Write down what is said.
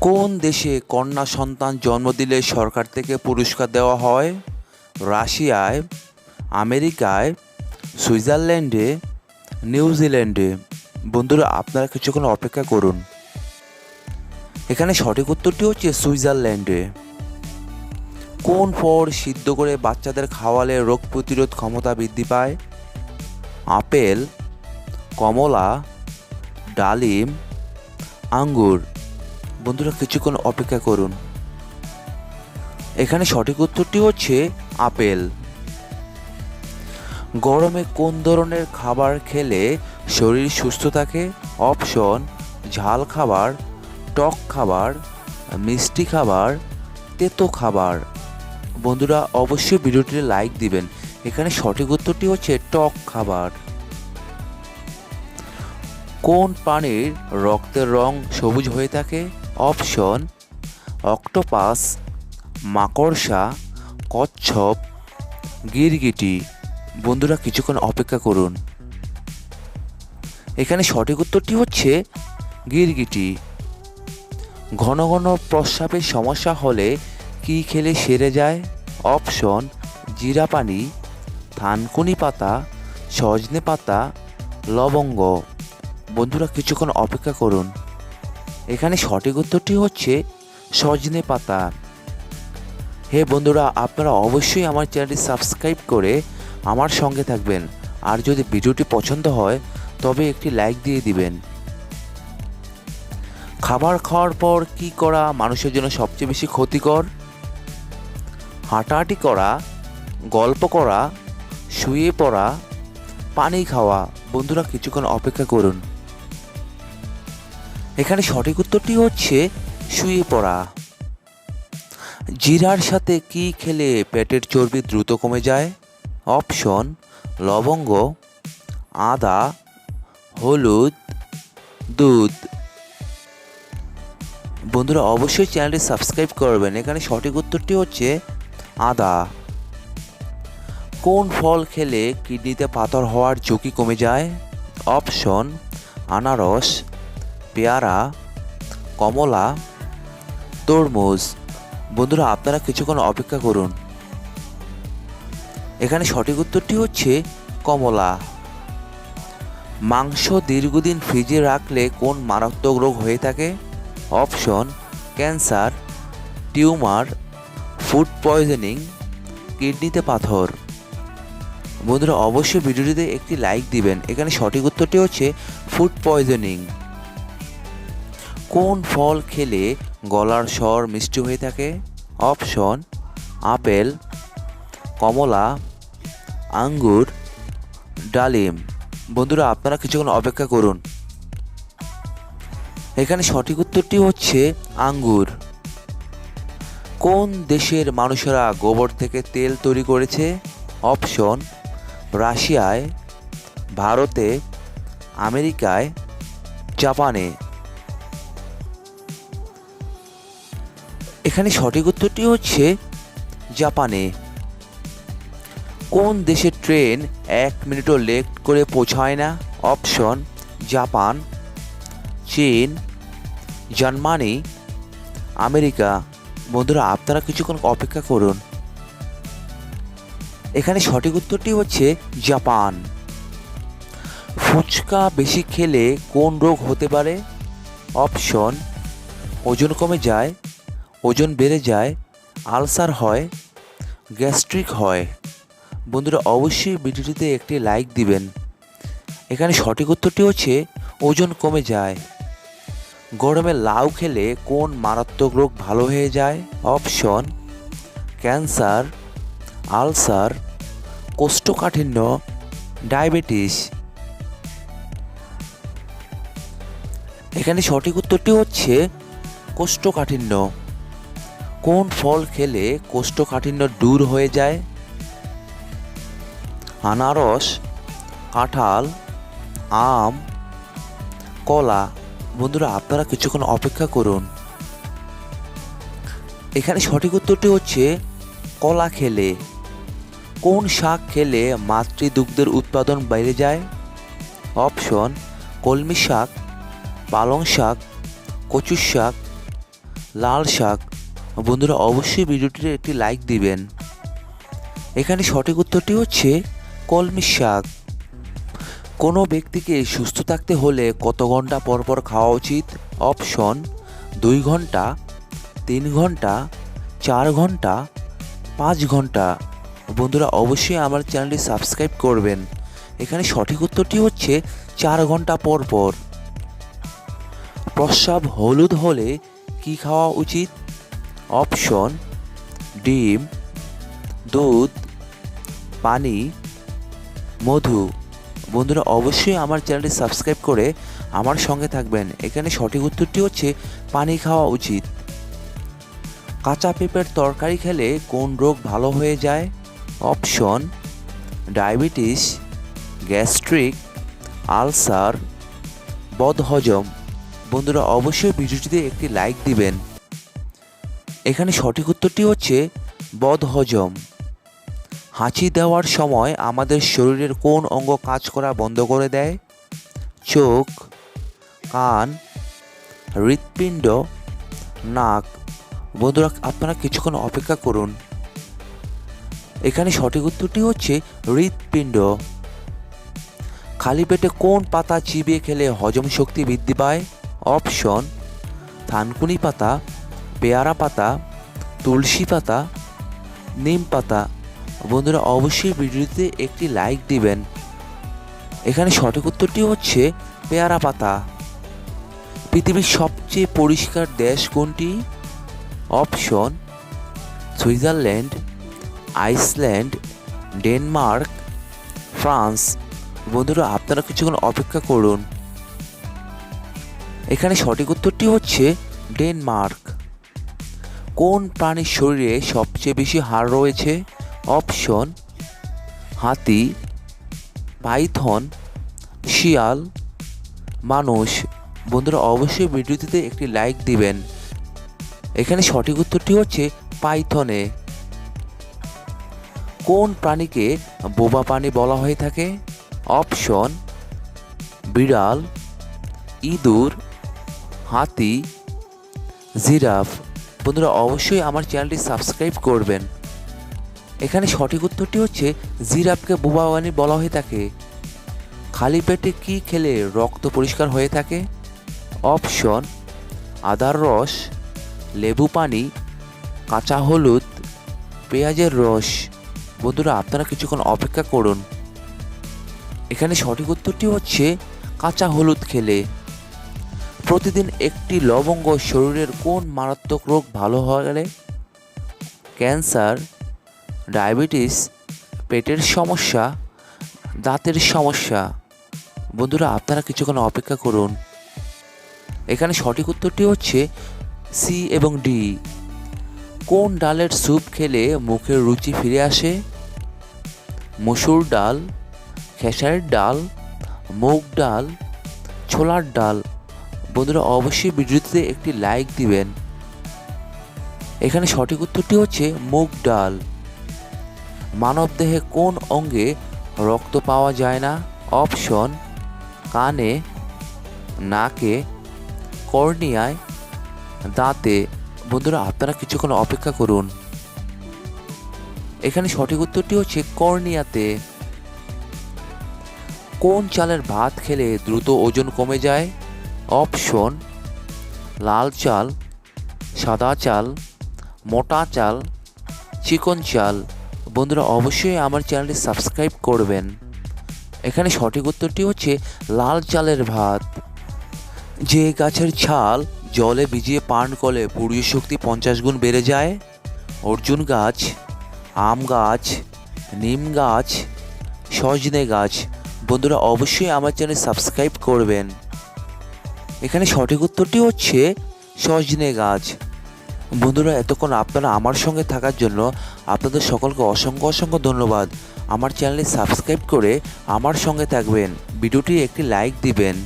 কোন দেশে কন্যা সন্তান জন্ম দিলে সরকার থেকে পুরস্কার দেওয়া হয়? রাশিয়ায়, আমেরিকায়, সুইজারল্যান্ডে, নিউজিল্যান্ডে। বন্ধুরা, আপনারা কিছুক্ষণ অপেক্ষা করুন। এখানে সঠিক উত্তরটি হচ্ছে সুইজারল্যান্ডে। কোন ফল সিদ্ধ করে বাচ্চাদের খাওয়ালে রোগ প্রতিরোধ ক্ষমতা বৃদ্ধি পায়? আপেল, কমলা, ডালিম, আঙ্গুর। বন্ধুরা কিছুক্ষণ অপেক্ষা করুন। এখানে সঠিক উত্তরটি হচ্ছে আপেল। গরমে কোন ধরনের খাবার খেলে শরীর সুস্থ থাকে? অপশন, ঝাল খাবার, টক খাবার, মিষ্টি খাবার, তেতো খাবার। বন্ধুরা অবশ্যই ভিডিওটি লাইক দিবেন। এখানে সঠিক উত্তরটি হচ্ছে টক খাবার। কোন প্রাণীর রক্তের রং সবুজ হয়ে থাকে? অপশন, অক্টোপাস, মাকড়সা, কচ্ছপ, গিরগিটি। বন্ধুরা কিছুক্ষণ অপেক্ষা করুন। এখানে সঠিক উত্তরটি হচ্ছে গিরগিটি। ঘন ঘন প্রস্রাবের সমস্যা হলে কি খেলে সেরে যায়? অপশন জিরা পানি থানকুনি পাতা, সজনে পাতা, লবঙ্গ। বন্ধুরা কিছুক্ষণ অপেক্ষা করুন। এখানে সঠিক উত্তরটি হচ্ছে সজনে পাতা। হে বন্ধুরা, আপনারা অবশ্যই আমার চ্যানেলটি সাবস্ক্রাইব করে আমার সঙ্গে থাকবেন। আর যদি ভিডিওটি পছন্দ হয়, তবে একটি লাইক দিয়ে দিবেন। খাবার খাওয়ার পর কি করা মানুষের জন্য সবচেয়ে বেশি ক্ষতিকর? হাঁটাহাঁটি করা, গল্প করা, শুয়ে পড়া, পানি খাওয়া। বন্ধুরা, কিছুক্ষণ অপেক্ষা করুন। এখানে সঠিক উত্তরটি হচ্ছে শুয়ে পড়া। জিরার সাথে কি খেলে পেটের চর্বি দ্রুত কমে যায়? অপশন, লবঙ্গ, আদা, হলুদ, দুধ। বন্ধুরা, অবশ্যই চ্যানেলটি সাবস্ক্রাইব করবেন। এখানে সঠিক উত্তরটি হচ্ছে আদা। কোন ফল খেলে কিডনিতে পাথর হওয়ার ঝুঁকি কমে যায়? অপশন, আনারস পেয়ারা, কমলা, তরমুজ। বন্ধুরা, আপনারা কিছুক্ষণ অপেক্ষা করুন। এখানে সঠিক উত্তরটি হচ্ছে কমলা। মাংস দীর্ঘদিন ফ্রিজে রাখলে কোন মারাত্মক রোগ হয়ে থাকে? Option, cancer, tumour, food poisoning, কিডনিতে পাথর। বন্ধুরা, অবশ্যই ভিডিওটিতে একটি লাইক দিবেন। এখানে সঠিক উত্তরটি হচ্ছে ফুড পয়জনিং। কোন ফল খেলে গলার স্বর মিষ্টি হয়ে থাকে? অপশন, আপেল, কমলা, আঙ্গুর, ডালিম। বন্ধুরা, আপনারা কিছুক্ষণ অপেক্ষা করুন। এখানে সঠিক উত্তরটি হচ্ছে আঙ্গুর। কোন দেশের মানুষেরা গোবর থেকে তেল তৈরি করেছে? অপশন, রাশিয়ায়, ভারতে, আমেরিকায়, জাপানে। এখানে সঠিক উত্তরটি হচ্ছে জাপানে। কোন দেশের ট্রেন এক মিনিটও লেট করে পৌঁছায় না? অপশন, জাপান, চীন, জার্মানি, আমেরিকা। বন্ধুরা, আপনারা কিছুক্ষণ অপেক্ষা করুন। এখানে সঠিক উত্তরটি হচ্ছে জাপান। ফুচকা বেশি খেলে কোন রোগ হতে পারে? অপশন, ওজন কমে যায় ওজন বেড়ে যায়, আলসার হয়, গ্যাস্ট্রিক হয়। বন্ধুরা অবশ্যই ভিডিওটিতে একটি লাইক দিবেন। এখানে সঠিক উত্তরটি হচ্ছে ওজন কমে যায়। গরমে লাউ খেলে কোন মারাত্মক রোগ ভালো হয়ে যায়? অপশন, ক্যান্সার, আলসার, কোষ্ঠকাঠিন্য, ডায়াবেটিস। এখানে সঠিক উত্তরটি হচ্ছে কোষ্ঠকাঠিন্য। কোন ফল খেলে কোষ্ঠকাঠিন্য দূর হয়ে যায়? আনারস, কাঁঠাল, আম, কলা। বন্ধুরা, আপনারা কিছুক্ষণ অপেক্ষা করুন। এখানে সঠিক উত্তরটি হচ্ছে কলা খেলে। কোন শাক খেলে মাতৃদুগ্ধের উৎপাদন বেড়ে যায়? অপশন, কলমি শাক, পালং শাক কচু শাক, লাল শাক। বন্ধুরা অবশ্যই ভিডিওটিতে একটি লাইক দিবেন। এখানে সঠিক উত্তরটি হচ্ছে কলমি শাক। কোনো ব্যক্তিকে সুস্থ থাকতে হলে কত ঘণ্টা পর পর খাওয়া উচিত? অপশন দুই ঘণ্টা, তিন ঘণ্টা, চার ঘণ্টা, পাঁচ ঘণ্টা। বন্ধুরা অবশ্যই আমার চ্যানেলটি সাবস্ক্রাইব করবেন। এখানে সঠিক উত্তরটি হচ্ছে চার ঘণ্টা পর পর। প্রস্রাব হলুদ হলে কি খাওয়া উচিত? অপশন, ডিম, দুধ, পানি, মধু। বন্ধুরা, অবশ্যই আমার চ্যানেলটি সাবস্ক্রাইব করে আমার সঙ্গে থাকবেন। এখানে সঠিক উত্তরটি হচ্ছে, পানি খাওয়া উচিত। কাঁচা পেঁপের তরকারি খেলে কোন রোগ ভালো হয়ে যায়? অপশন, ডায়াবেটিস, গ্যাস্ট্রিক, আলসার, বদহজম। বন্ধুরা, অবশ্যই ভিডিওটিতে একটি লাইক দিবেন। এখানে সঠিক উত্তরটি হচ্ছে বদহজম। হাঁচি দেওয়ার সময় আমাদের শরীরের কোন অঙ্গ কাজ করা বন্ধ করে দেয়? চোখ, কান, হৃৎপিণ্ড, নাক। বন্ধুরা, আপনারা কিছুক্ষণ অপেক্ষা করুন। এখানে সঠিক উত্তরটি হচ্ছে হৃৎপিণ্ড। খালি পেটে কোন পাতা চিবিয়ে খেলে হজম শক্তি বৃদ্ধি পায়? অপশন, থানকুনি পাতা। পেয়ারা পাতা, তুলসী পাতা, নিম পাতা। বন্ধুরা অবশ্যই ভিডিওতে একটি লাইক দিবেন। এখানে সঠিক উত্তরটি হচ্ছে পেয়ারা পাতা। পৃথিবীর সবচেয়ে পরিষ্কার দেশ কোনটি? Option, Switzerland, Iceland, Denmark, France. বন্ধুরা আপনারা কিছুক্ষণ অপেক্ষা করুন। এখানে সঠিক উত্তরটি হচ্ছে ডেনমার্ক। কোন প্রাণীর শরীরে সবচেয়ে বেশি হাড় রয়েছে? অপশন, হাতি, পাইথন, শিয়াল, মানুষ। বন্ধুরা, অবশ্যই ভিডিওটিতে একটি লাইক দিবেন। এখানে সঠিক উত্তরটি হচ্ছে পাইথনে। কোন প্রাণীকে বোবা প্রাণী বলা হয়ে থাকে? অপশন, বিড়াল, ইঁদুর, হাতি, জিরাফ। বন্ধুরা অবশ্যই আমার চ্যানেলটি সাবস্ক্রাইব করবেন। এখানে সঠিক উত্তরটি হচ্ছে জিরাফকে বোবা প্রাণী বলা হয়ে থাকে। খালি পেটে কি খেলে রক্ত পরিষ্কার হয়ে থাকে? অপশন, আদার রস, লেবু পানি, কাঁচা হলুদ, পেঁয়াজের রস। বন্ধুরা, আপনারা কিছুক্ষণ অপেক্ষা করুন। এখানে সঠিক উত্তরটি হচ্ছে কাঁচা হলুদ খেলে। প্রতিদিন একটি লবঙ্গ শরীরের কোন মারাত্মক রোগ ভালো হলে ক্যান্সার, ডায়াবেটিস, পেটের সমস্যা, দাঁতের সমস্যা। বন্ধুরা, আপনারা কিছুক্ষণ অপেক্ষা করুন। এখানে সঠিক উত্তরটি হচ্ছে সি এবং ডি কোন ডালের স্যুপ খেলে মুখের রুচি ফিরে আসে? মসুর ডাল, খেসারির ডাল, মুগ ডাল, ছোলার ডাল। বন্ধুরা অবশ্যই ভিডিওতে একটি লাইক দিবেন। এখানে সঠিক উত্তরটি হচ্ছে মুগ ডাল। মানবদেহে কোন অঙ্গে রক্ত পাওয়া যায় না? অপশন, কানে, নাকে, কর্নিয়ায়, দাঁতে। বন্ধুরা আপনারা কিছুক্ষণ অপেক্ষা করুন। এখানে সঠিক উত্তরটি হচ্ছে কর্নিয়াতে। কোন চালের ভাত খেলে দ্রুত ওজন কমে যায়? অপশন, লাল চাল, সাদা চাল, মোটা চাল, চিকন চাল। বন্ধুরা, অবশ্যই আমার চ্যানেলটি সাবস্ক্রাইব করবেন। এখানে সঠিক উত্তরটি হচ্ছে লাল চালের ভাত। যে গাছের ছাল জলে ভিজিয়ে পান করলে পুরীয় শক্তি পঞ্চাশ গুণ বেড়ে যায়। অর্জুন গাছ, আম গাছ, নিম গাছ, সজনে গাছ। বন্ধুরা, অবশ্যই আমার চ্যানেল সাবস্ক্রাইব করবেন। এখানে সঠিক উত্তরটি হচ্ছে সজনে গাছ। বন্ধুরা, এতক্ষণ আপনারা আমার সঙ্গে থাকার জন্য আপনাদের সকলকে অসংখ্য অসংখ্য ধন্যবাদ। আমার চ্যানেলে সাবস্ক্রাইব করে আমার সঙ্গে থাকবেন। ভিডিওটি একটি লাইক দিবেন।